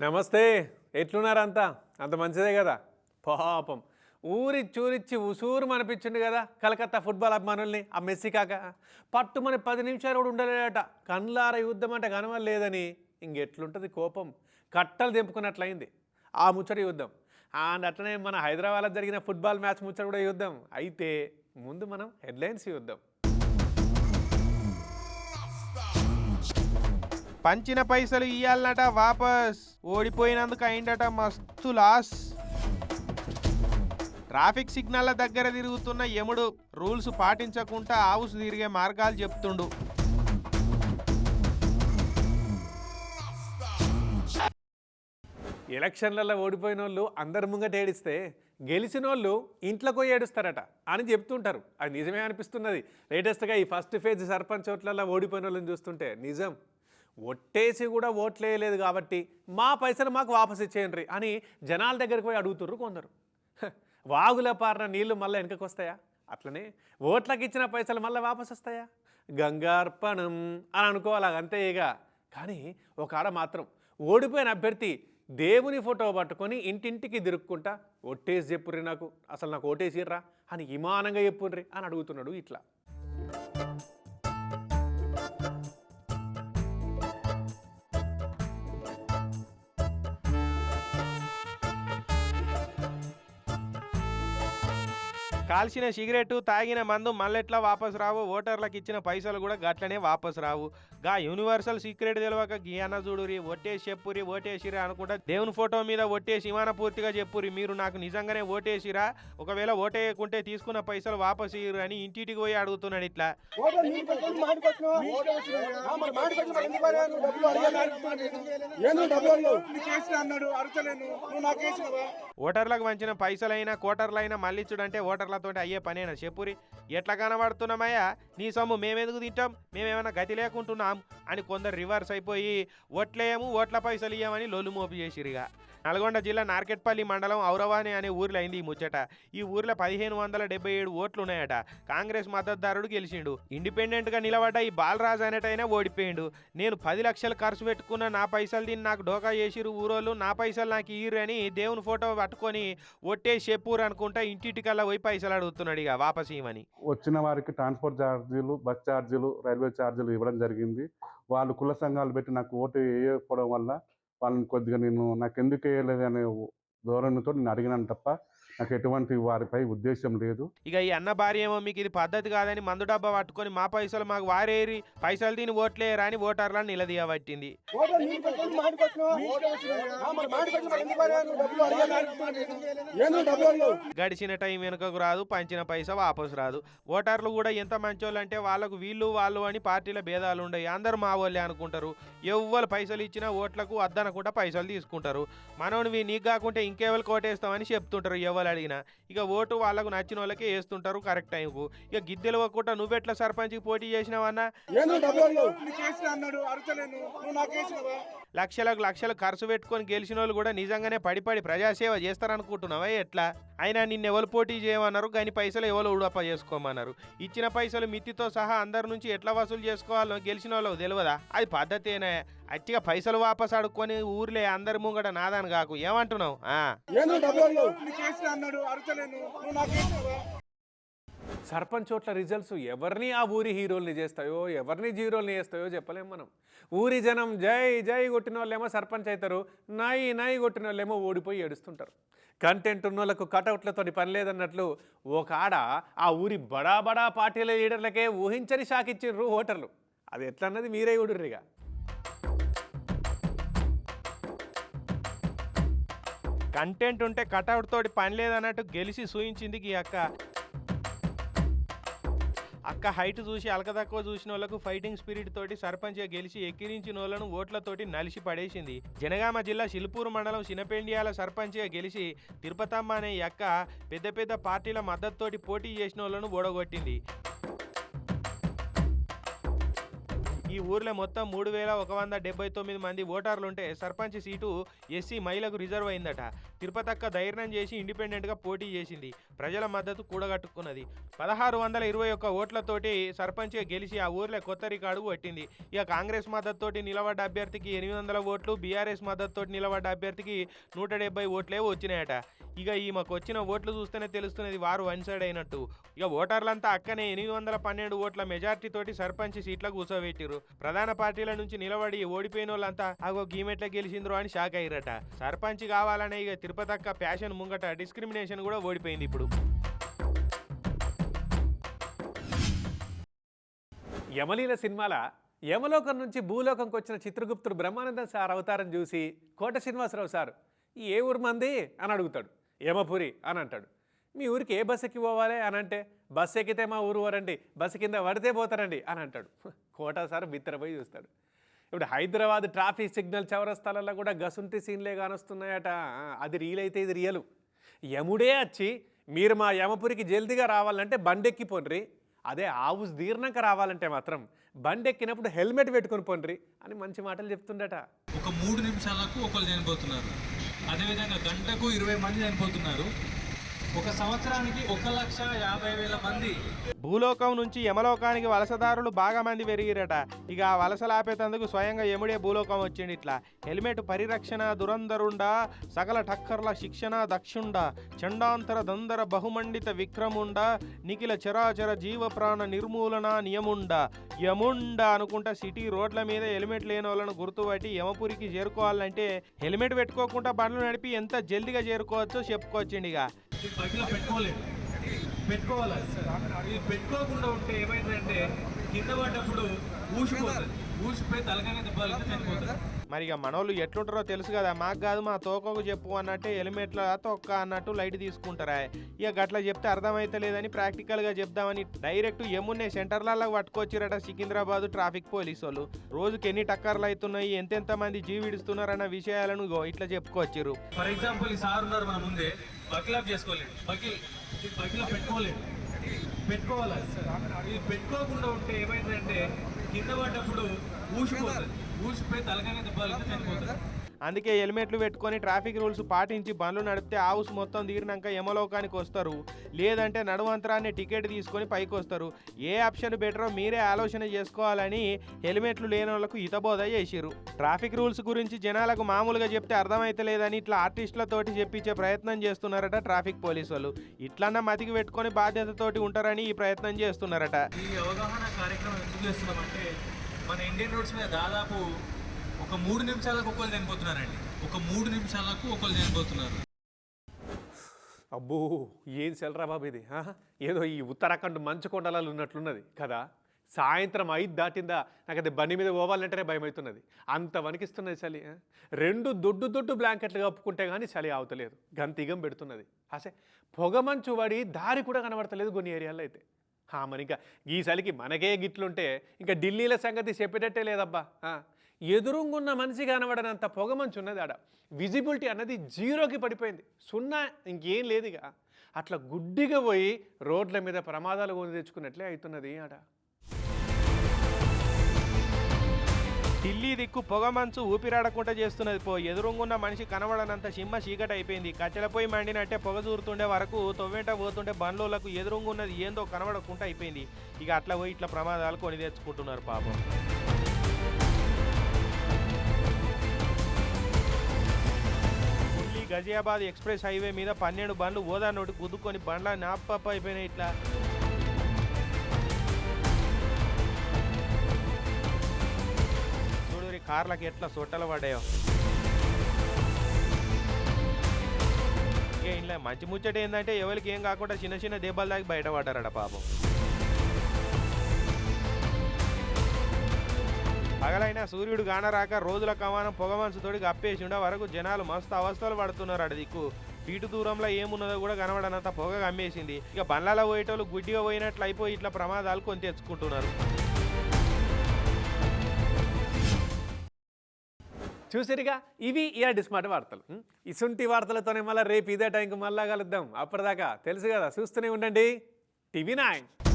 నమస్తే ఎట్లున్నారంతా అంత? మంచిదే కదా? పాపం. ఊరి చూరిచ్చి ఉసూరు అనిపించింది కదా కలకత్తా ఫుట్బాల్ అభిమానుల్ని ఆ మెస్సీ కాక? పట్టుమని పది నిమిషాలు కూడా ఉండలేడట. కండ్లార యుద్ధం అంటే కనవలేదని ఇంకెట్లుంటుంది కోపం? కట్టలు తెంపుకున్నట్లయింది ఆ ముచ్చట యుద్ధం. అండ్ అట్లనే మన హైదరాబాద్లో జరిగిన ఫుట్బాల్ మ్యాచ్ ముచ్చట కూడా యుద్ధం. అయితే ముందు మనం హెడ్లైన్స్ యుద్ధం. పంచిన పైసలు ఇయ్యాలనట వాపస్. ఓడిపోయినందుకు అయిందట మస్తు లాస్. ట్రాఫిక్ సిగ్నల్ల దగ్గర తిరుగుతున్న యముడు రూల్స్ పాటించకుండా ఆవుసు తిరిగే మార్గాలు చెప్తుండు. ఎలక్షన్లలో ఓడిపోయిన వాళ్ళు అందరి ముంగట ఏడిస్తే గెలిచిన వాళ్ళు ఇంట్లోకి పోయి ఏడుస్తారట అని చెప్తుంటారు. అది నిజమే అనిపిస్తున్నది. లేటెస్ట్గా ఈ ఫస్ట్ ఫేజ్ సర్పంచ్ ఓట్లలో ఓడిపోయిన వాళ్ళని చూస్తుంటే నిజం. ఒట్టేసి కూడా ఓట్లేయలేదు కాబట్టి మా పైసలు మాకు వాపస్ ఇచ్చేయండి అని జనాల దగ్గరికి పోయి అడుగుతుర్రు కొందరు. వాగుల పారిన నీళ్ళు మళ్ళీ వెనకకి వస్తాయా? అట్లనే ఓట్లకి ఇచ్చిన పైసలు మళ్ళీ వాపసు వస్తాయా? గంగార్పణం అని అనుకోవాలి అంతే ఇక. కానీ ఒక ఆడ మాత్రం ఓడిపోయిన అభ్యర్థి దేవుని ఫోటో పట్టుకొని ఇంటింటికి తిరుక్కుంటా ఒట్టేసి చెప్పుర్రి నాకు అసలు నాకు ఓటేసిర్రా అని ఇమానంగా చెప్పుర్రి అని అడుగుతున్నాడు ఇట్లా. కాల్చిన సిగరెట్ తాగిన మందు మళ్ళెట్లా వాపస్ రావు? ఓటర్లకు ఇచ్చిన పైసలు కూడా గట్లనే వాపస్ రావు. గా యూనివర్సల్ సీక్రెట్ తెలియక గియాన చూడురి ఒట్టేసి చెప్పురి ఓటేసిరా అనుకుంటా దేవుని ఫోటో మీద ఒట్టేసి ఇమాన పూర్తిగా చెప్పురి మీరు నాకు నిజంగానే ఓటేసిరా ఒకవేళ ఓటేయకుంటే తీసుకున్న పైసలు వాపస్ ఇయ్యరు అని ఇంటింటికి పోయి అడుగుతున్నాడు ఇట్లా. ఓటర్లకు వంచిన పైసలైనా కోటర్లైనా మళ్ళిచ్చుడంటే ఓటర్లతో అయ్యే పనేనా చెప్పురి ఎట్లా కనబడుతున్నామయ్యా? నీ సొమ్ము మేమెందుకు తింటాం? మేమేమైనా గతి లేకుంటున్నాం? అని కొందరు రివర్స్ అయిపోయి ఓట్లేయము ఓట్ల పైసలు ఇయ్యమని లొల్లు మోపు చేసిరిగా నల్గొండ జిల్లా నార్కెట్పల్లి మండలం ఔరవాని అనే ఊర్లో అయింది ఈ ముచ్చట. ఈ ఊర్లో పదిహేను వందల డెబ్బై ఏడు ఓట్లు ఉన్నాయట. కాంగ్రెస్ మద్దతుదారుడు గెలిచిండు. ఇండిపెండెంట్గా నిలబడ్డ ఈ బాలరాజ్ అనేటైనా ఓడిపోయిండు. నేను పది లక్షలు ఖర్చు పెట్టుకున్న నా పైసలు దీన్ని నాకు డోకా చేసిరు ఊరోళ్ళు నా పైసలు నాకు ఇయ్యరు అని దేవుని ఫోటో పట్టుకొని ఒట్టే చెప్పురు అనుకుంటా ఇంటింటికల్లా పోయి పైసలు అడుగుతున్నాడు ఇక వాపస్ ఇవ్వని వచ్చిన వారికి ట్రాన్స్పోర్ట్ ఛార్జీలు బస్ ఛార్జీలు రైల్వే ఛార్జీలు ఇవ్వడం జరిగింది. వాళ్ళు కుల సంఘాలు పెట్టి నాకు ఓటు వేయకపోవడం వల్ల వాళ్ళని కొద్దిగా నేను నాకు ఎందుకు వేయలేదు అనే ధోరణితో నేను అడిగినాను తప్ప నాకు ఎటువంటి వారిపై ఉద్దేశం లేదు. ఇక ఈ అన్న భార్య ఏమో మీకు ఇది పద్ధతి కాదని మందు డబ్బా పట్టుకొని మా పైసలు మాకు వారేరి పైసలు దీని ఓట్లేయరా అని ఓటర్లను నిలదీయబట్టింది? గడిచిన టైం వెనుకకు రాదు పంచిన పైసా వాపసు రాదు. ఓటర్లు కూడా ఎంత మంచోళ్ళు అంటే వాళ్ళకు వీళ్ళు వాళ్ళు అని పార్టీల భేదాలు ఉండయి. అందరూ మా వాళ్ళే అనుకుంటారు. ఎవ్వరు పైసలు ఇచ్చినా ఓట్లకు వద్దనకుండా పైసలు తీసుకుంటారు. మనోనివి నీకు కాకుంటే ఇంకెవరికి ఓటేస్తామని చెప్తుంటారు ఎవరు అడిగిన ఇక ఓటు వాళ్ళకు నచ్చిన వాళ్ళకే వేస్తుంటారు కరెక్ట్ టైంకు. ఇక గిద్దెలు ఒక్కట నువ్వెట్లా సర్పంచ్కి పోటీ చేసినావన్నా? లక్షలకు లక్షలు ఖర్చు పెట్టుకొని గెలిచిన వాళ్ళు కూడా నిజంగానే పడిపడి ప్రజాసేవ చేస్తారనుకుంటున్నావా? ఎట్లా? అయినా నిన్నెవరు పోటీ చేయమన్నారు? కానీ పైసలు ఎవరు ఉడప చేసుకోమన్నారు? ఇచ్చిన పైసలు మిత్తితో సహా అందరి నుంచి ఎట్లా వసూలు చేసుకోవాలో గెలిచిన వాళ్ళకు తెలియదా అది పద్ధతేనే. అట్టిగా పైసలు వాపస్ అడుక్కొని ఊర్లే అందరి ముంగట నాదాను కాకు. ఏమంటున్నావు? సర్పంచ్ చోట్ల రిజల్ట్స్ ఎవరిని ఆ ఊరి హీరోల్ని చేస్తాయో ఎవరిని జీరోల్ని చేస్తాయో చెప్పలేం మనం. ఊరి జనం జై జై కొట్టిన వాళ్ళేమో సర్పంచ్ అవుతారు నాయి నాయి కొట్టిన వాళ్ళేమో ఓడిపోయి ఏడుస్తుంటారు. కంటెంట్ ఉన్న వాళ్ళకు కటౌట్లతో పని లేదన్నట్లు ఒక ఆడ ఆ ఊరి బడా బడా పార్టీల లీడర్లకే ఊహించని షాక్ ఇచ్చిండ్రు ఓటర్లు. అది ఎట్లా అన్నది మీరే ఊడుర్రిగా కంటెంట్ ఉంటే కటౌట్ తోటి పని లేదన్నట్టు గెలిచి సూయించింది ఈ అక్క. అక్క హైట్ చూసి అలకదక్కువ చూసిన వాళ్ళకు ఫైటింగ్ స్పిరిట్ తోటి సర్పంచ్గా గెలిచి ఎక్కిరించిన వాళ్ళను ఓట్లతోటి నలిసి పడేసింది. జనగామ జిల్లా శిల్పూరు మండలం చినపెండియాల సర్పంచ్గా గెలిచి తిరుపతమ్మ అనే ఈ అక్క పెద్ద పెద్ద పార్టీల మద్దతుతోటి పోటీ చేసిన వాళ్ళను ఓడగొట్టింది. ఈ ఊర్లో మొత్తం మూడు వేల ఒక వంద డెబ్బై తొమ్మిది మంది ఓటర్లుంటే సర్పంచ్ సీటు ఎస్సీ మహిళకు రిజర్వ్ అయిందట. తిరుపతక్క ధైర్యం చేసి ఇండిపెండెంట్గా పోటీ చేసింది. ప్రజల మద్దతు కూడగట్టుకున్నది. పదహారు వందల ఇరవై ఒక్క ఓట్లతోటి సర్పంచ్గా గెలిచి ఆ ఊర్లో కొత్త రికార్డు కొట్టింది. ఇక కాంగ్రెస్ మద్దతుతోటి నిలబడ్డ అభ్యర్థికి ఎనిమిది వందల ఓట్లు బీఆర్ఎస్ మద్దతుతోటి నిలబడ్డ అభ్యర్థికి నూట డెబ్బై ఓట్లే వచ్చినాయట. ఇక ఈమెకు వచ్చిన ఓట్లు చూస్తేనే తెలుస్తున్నది వారు వన్ సైడ్ అయినట్టు. ఇక ఓటర్లంతా అక్కనే ఎనిమిది వందల పన్నెండు ఓట్ల మెజార్టీతోటి సర్పంచ్ సీట్లకు కూర్చోబెట్టిరు ప్రధాన పార్టీల నుంచి నిలబడి ఓడిపోయిన వాళ్ళంతా అగో గీమెట్ల గెలిచిండ్రు అని షాక్ అయ్యారట. సర్పంచ్ కావాలనే ఇక తిరుపతక్క ప్యాషన్ ముంగట డిస్క్రిమినేషన్ కూడా ఓడిపోయింది ఇప్పుడు. యమలీల సినిమాల యమలోకం నుంచి భూలోకంకి వచ్చిన చిత్రగుప్తుడు బ్రహ్మానందం సార్ అవతారం చూసి కోట శ్రీనివాసరావు సార్ "ఈ ఏ ఊరు మంది? అని అడుగుతాడు. యమపురి అని అంటాడు. మీ ఊరికి ఏ బస్సు ఎక్కి పోవాలి? అని అంటే బస్సు ఎక్కితే మా ఊరు వరండి బస్సు కింద పడితే పోతారండి అని అంటాడు. కోటా సార్ బిత్తరపోయి చూస్తాడు. ఇప్పుడు హైదరాబాద్ ట్రాఫిక్ సిగ్నల్ చౌరస్తాలలో కూడా గసుంటి సీన్లే కానొస్తున్నాయట. అది రీల్ అయితే ఇది రియలు యముడే వచ్చి మీరు మా యమపురికి జల్దిగా రావాలంటే బండెక్కి పొండ్రి. అదే ఆవు దీర్ణంక రావాలంటే మాత్రం బండెక్కినప్పుడు హెల్మెట్ పెట్టుకొని పొండ్రి అని మంచి మాటలు చెప్తుండట. ఒక మూడు నిమిషాలకు ఒకరు చనిపోతున్నారు. అదేవిధంగా గంటకు ఇరవై మంది చనిపోతున్నారు. ఒక సంవత్సరానికి ఒక లక్ష యాభై వేల మంది. భూలోకం నుంచి యమలోకానికి వలసదారులు బాగా మంది పెరిగిరట. ఇక ఆ వలసలు ఆపేతందుకు స్వయంగా యముడే భూలోకం వచ్చింది ఇట్లా హెల్మెట్ పరిరక్షణ దురంధరుండ సకల టక్కర్ల శిక్షణ దక్షుండ చండాంతర దందర బహుమండిత విక్రముండ నిఖిల చరాచర జీవ ప్రాణ నిర్మూలన నియముండ. యముండ అనుకుంటా సిటీ రోడ్ల మీద హెల్మెట్ లేని వాళ్ళను గుర్తుపట్టి యమపురికి చేరుకోవాలంటే హెల్మెట్ పెట్టుకోకుండా బండ్లు నడిపి ఎంత జల్దిగా చేరుకోవచ్చో చెప్పుకోవచ్చండి ఇక బైక్లో పెట్టుకోలేదు. పెట్టుకోవాలి? ఇది పెట్టుకోకుండా ఉంటే ఏమైందంటే కింద పడ్డప్పుడు ఊసిపోతుంది. ఊసిపోయి తలకాయ దెబ్బలు చనిపోతుంది. మరి ఇక మనోళ్ళు ఎట్లుంటారో తెలుసు కదా మాకు కాదు మా తోకకు చెప్పు అన్నట్టే హెల్మెట్ల తొక్క అన్నట్టు లైట్ తీసుకుంటారా? ఇక గట్లా చెప్తే అర్థమైతలేదని ప్రాక్టికల్గా చెప్దామని డైరెక్ట్ ఎమున్నే సెంటర్లలో పట్టుకొచ్చిరట సికింద్రాబాద్ ట్రాఫిక్ పోలీసు వాళ్ళు రోజుకి ఎన్ని టక్కర్లు అవుతున్నాయి ఎంతెంత మంది జీవిడుస్తున్నారన్న విషయాలను ఇట్లా చెప్పుకొచ్చారు ఫర్ ఎగ్జాంపుల్ ఈ సార్ ఉన్నారు మన ముందే బకిల్ చేసుకోలేదు బకిల్ పెట్టుకోలేదు పెట్టుకోవాలి? ఇది పెట్టుకోకుండా ఉంటే ఏమైందంటే కింద పడ్డప్పుడు ఊసిపోతుంది. ఊసిపోయి తలకాయ దెబ్బలు అందుకే హెల్మెట్లు పెట్టుకొని ట్రాఫిక్ రూల్స్ పాటించి బండ్లు నడిపితే హౌస్ మొత్తం తీరినాక యమలోకానికి వస్తారు. లేదంటే నడువంతరాన్ని టికెట్ తీసుకొని పైకి వస్తారు ఏ ఆప్షన్ బెటరో మీరే ఆలోచన చేసుకోవాలని హెల్మెట్లు లేని వాళ్ళకు హితబోధ చేసిరు ట్రాఫిక్ రూల్స్ గురించి జనాలకు మామూలుగా చెప్తే అర్థమైతలేదని ఇట్లా ఆర్టిస్టులతోటి చెప్పించే ప్రయత్నం చేస్తున్నారట ట్రాఫిక్ పోలీసు వాళ్ళు ఇట్లన్నా మతికి పెట్టుకొని బాధ్యతతోటి ఉంటారని ఈ ప్రయత్నం చేస్తున్నారట. ఈ అవగాహన కార్యక్రమం ఎందుకు చేస్తున్నామంటే మన ఇండియన్ రోడ్స్ మీద దాదాపు ఒక మూడు నిమిషాలకు ఒకళ్ళు చనిపోతున్నారండి. ఒక మూడు నిమిషాలకు ఒకళ్ళు చనిపోతున్నారు. అబ్బో ఏం సెలరా బాబు ఇది ఏదో ఈ ఉత్తరాఖండ్ మంచు కొండలాలు ఉన్నట్లున్నది కదా? సాయంత్రం ఐదు దాటిందా నాకు అది బండి మీద పోవాలంటేనే భయం అవుతున్నది. అంత వణికిస్తున్నది చలి రెండు దొడ్డు దొడ్డు బ్లాంకెట్లు కప్పుకుంటే కానీ చలి ఆవుతలేదు గంతిగం పెడుతున్నది. అసే పొగ మంచు పడి దారి కూడా కనబడతలేదు కొన్ని ఏరియాల్లో అయితే. మరి ఇంకా ఈ మనకే గిట్లుంటే ఇంకా ఢిల్లీల సంగతి చెప్పేటట్టే లేదబ్బా. ఆ, ఎదురుంగున్న మనిషి కనబడనంత పొగ మంచు ఉన్నది ఆడ. విజిబిలిటీ అన్నది జీరోకి పడిపోయింది. సున్నా ఇంకేం లేదు ఇక అట్లా గుడ్డిగా పోయి రోడ్ల మీద ప్రమాదాలు కొని తెచ్చుకున్నట్లే అవుతున్నది ఆడ. ఢిల్లీ దిక్కు పొగ మంచు ఊపిరాడకుండా చేస్తున్నది. పో ఎదురుంగున్న మనిషి కనబడనంత సిమ్మ చీకటి అయిపోయింది కట్టెలపోయి మండినట్టే పొగ చూరుతుండే వరకు తొవ్వేంట పోతుంటే బండ్లోలకు ఎదురుంగున్నది ఏందో కనబడకుండా అయిపోయింది. ఇక అట్లా పోయి ఇట్లా ప్రమాదాలు కొని తెచ్చుకుంటున్నారు పాపం. ఢిల్లీ గజియాబాద్ ఎక్స్ప్రెస్ హైవే మీద పన్నెండు బండ్లు ఓదా నోటి గుద్దుకొని బండ్ల నాపప్ప అయిపోయినాయి ఇట్లా. కార్లకి ఎట్లా సొట్టలు పడ్డాయో. ఇంకా ఇంట్లో మంచి ముచ్చట ఏంటంటే ఎవరికి ఏం కాకుండా చిన్న చిన్న దెబ్బలు దాకి బయటపడ్డారట పాపం. పగలైనా సూర్యుడు కానరాక రోజుల కమానం పొగ మనసుతోటి కప్పేసి ఉండే వరకు జనాలు మస్తు అవస్థలు పడుతున్నారు అడ దిక్కు. ఇటు దూరంలో ఏమున్నదో కూడా కనబడనంత పొగ కమ్మేసింది. ఇక బండ్లలో పోయేటోళ్ళు గుడ్డిగా పోయినట్లు అయిపోయి ఇట్లా ప్రమాదాలు కొని తెచ్చుకుంటున్నారు. చూసిరిగా? ఇవి ఇయాటి స్మార్ట్ వార్తలు. ఇసుంటి వార్తలతోనే మళ్ళీ రేపు ఇదే టైంకి మళ్ళా కలుద్దాం. అప్పటిదాకా తెలుసు కదా చూస్తూనే ఉండండి. TV nine.